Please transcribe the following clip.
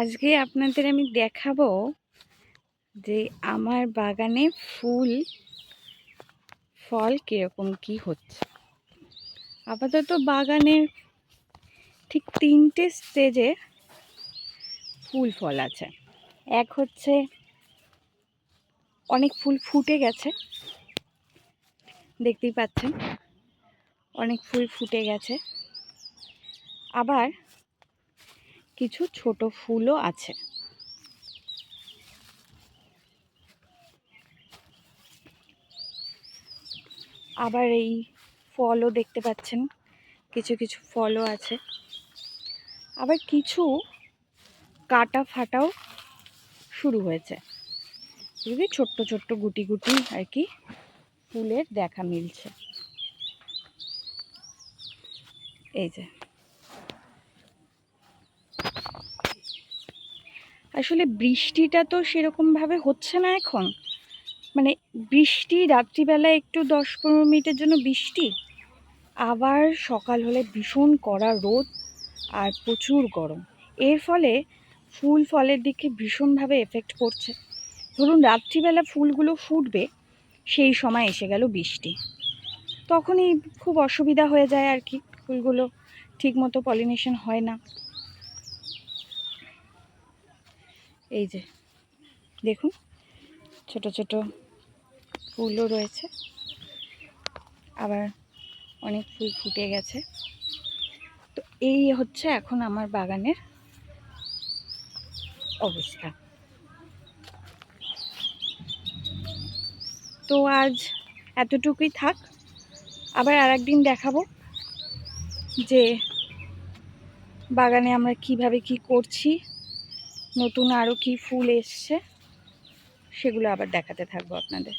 আজকে আপনাদের আমি দেখাবো যে আমার বাগানে ফুল, ফল কীরকম, কি হচ্ছে। আপাতত বাগানে ঠিক তিনটে স্টেজে ফুল, ফল আছে। এক হচ্ছে অনেক ফুল ফুটে গেছে, দেখতেই পাচ্ছেন। অনেক ফুল ফুটে গেছে। আবার কিছু ছোট ফুলও আছে। আবার এই ফলও দেখতে পাচ্ছেন, কিছু কিছু ফলও আছে। আবার কিছু কাটা ফাটাও শুরু হয়েছে। যদি ছোট্ট ছোট্ট গুটি গুটি আর কি ফুলের দেখা মিলছে। এই যে। আসলে বৃষ্টিটা তো সেরকমভাবে হচ্ছে না এখন। মানে বৃষ্টি রাত্রিবেলা একটু দশ পনেরো মিনিটের জন্য বৃষ্টি, আবার সকাল হলে ভীষণ কড়া রোদ আর প্রচুর গরম। এর ফলে ফুল ফলের দিকে ভীষণভাবে এফেক্ট পড়ছে। ধরুন রাত্রিবেলা ফুলগুলো ফুটবে, সেই সময় এসে গেল বৃষ্টি। তখনই খুব অসুবিধা হয়ে যায় আর কি। ফুলগুলো ঠিকমতো পলিনেশন হয় না। এই যে, দেখুন, ছোট ছোট ফুলও রয়েছে। আবার অনেক ফুল ফুটে গেছে। তো এই হচ্ছে এখন আমার বাগানের অবস্থা। তো আজ এতটুকুই থাক। আবার আর একদিন দেখাবো যে বাগানে আমরা কীভাবে কি করছি। নতুন আরও কি ফুল এসছে সেগুলো আবার দেখাতে থাকব আপনাদের।